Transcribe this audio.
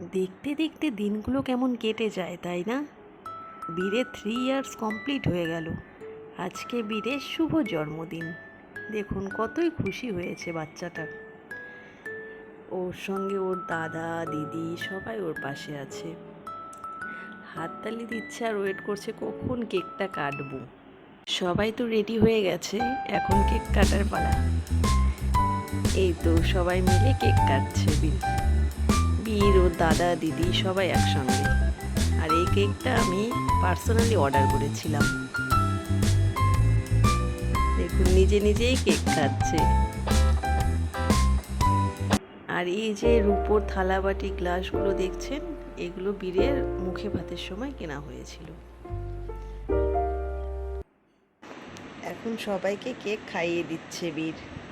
দেখতে দেখতে দিনগুলো কেমন কেটে যায়, তাই না? বীরের থ্রি ইয়ার্স কমপ্লিট হয়ে গেল। আজকে বীরের শুভ জন্মদিন। দেখুন, কতই খুশি হয়েছে বাচ্চাটা। ওর সঙ্গে ওর দাদা, দিদি সবাই ওর পাশে আছে। হাততালি দিচ্ছে আর ওয়েট করছে কখন কেকটা কাটবো। সবাই তো রেডি হয়ে গেছে, এখন কেক কাটার পালা। এই তো সবাই মিলে কেক কাটছে, বীর। বীর ওর দাদা দিদি সবাই একসঙ্গে। আর এই কেকটা আমি পার্সোনালি অর্ডার করেছিলাম। দেখুন, নিজে নিজেই কেক খাচ্ছে। আর এই যে রূপোর থালা বাটি গ্লাসগুলো দেখছেন, এগুলো বীরের মুখে ভাতের সময় কেনা হয়েছিল। এখন সবাইকে কেক খাইয়ে দিচ্ছে বীর।